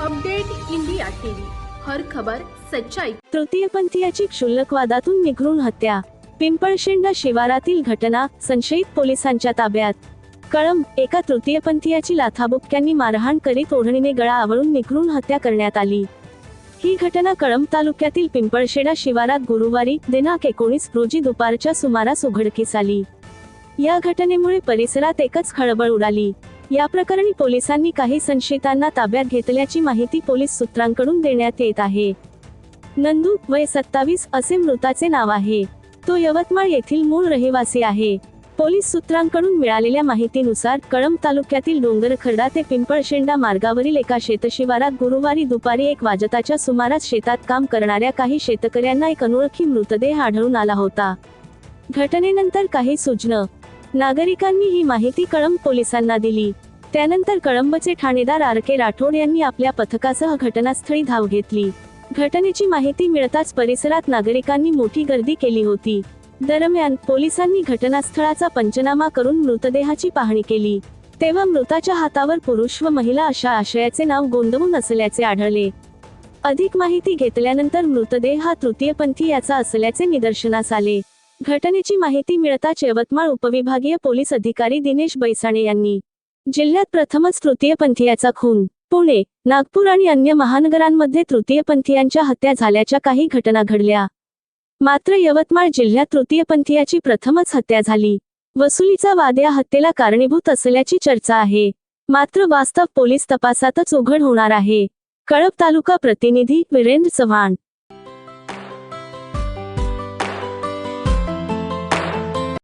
Update India TV. हर खबर सच्चाई. तृतीयपंथीयाची क्षुल्लक वादातून निघरून हत्या. पिंपळशेंडा शिवारातील घटना संशयित पोलिसांच्या ताब्यात. कळंब एका तृतीयपंथीयाची लाथाबुक्क्यांनी मारहाण करीत ओढणीने गळा आवळून निघरून हत्या करण्यात आली. ही घटना कळंब तालुक्यातील पिंपळशेडा शिवारात गुरुवारी दिनांक एकोणीस रोजी दुपारच्या सुमारास उघडकीस आली. या घटनेमुळे परिसरात एकच खळबळ उडाली. या प्रकरणी पोलिसांनी काही संशयितांना ताब्यात घेतल्याची माहिती पोलीस सूत्रांकडून देण्यात येत आहे. नंदू वय सत्तावीस असे मृताचे नाव आहे. तो यवतमाळ येथील मूळ रहिवासी आहे. पोलीस सूत्रांकडून मिळालेल्या माहितीनुसार कळंब तालुक्यातील डोंगरखर्डा ते पिंपळशेंडा मार्गावरील एका शेतशिवारात गुरुवारी दुपारी एक वाजताच्या सुमारास शेतात काम करणाऱ्या काही शेतकऱ्यांना एक अनोळखी मृतदेह आढळून आला होता. घटनेनंतर काही सूचना नागरिकांनी ही माहिती कळंब पोलिसांना दिली. त्यानंतर कळंबचे ठाणेदार आर के राठोड यांनी आपल्या पथकासह घटनास्थळी धाव घेतली. घटनेची माहिती मिळताच परिसरात नागरिकांनी मोठी गर्दी केली होती. दरम्यान पोलिसांनी घटनास्थळाचा पंचनामा करून मृतदेहाची पाहणी केली. तेव्हा मृताच्या हातावर पुरुष व महिला अशा आशयाचे नाव गोंदवून असल्याचे आढळले. अधिक माहिती घेतल्यानंतर मृतदेह हा तृतीयपंथी याचा असल्याचे निदर्शनास आले. घटनेची माहिती मिळताच यवतमाळ उपविभागीय पोलीस अधिकारी दिनेश बैसाणे यांनी. जिल्ह्यात प्रथमच तृतीयपंथीयाचा खून. पुणे नागपूर आणि अन्य महानगरांमध्ये तृतीयपंथीयांच्या हत्या झाल्याच्या काही घटना घडल्या. मात्र यवतमाळ जिल्ह्यात तृतीयपंथीयाची प्रथमच हत्या झाली. वसुलीचा वाद या हत्येला कारणीभूत असल्याची चर्चा आहे. मात्र वास्तव पोलीस तपासातच उघड होणार आहे. कळब तालुका प्रतिनिधी वीरेंद्र चव्हाण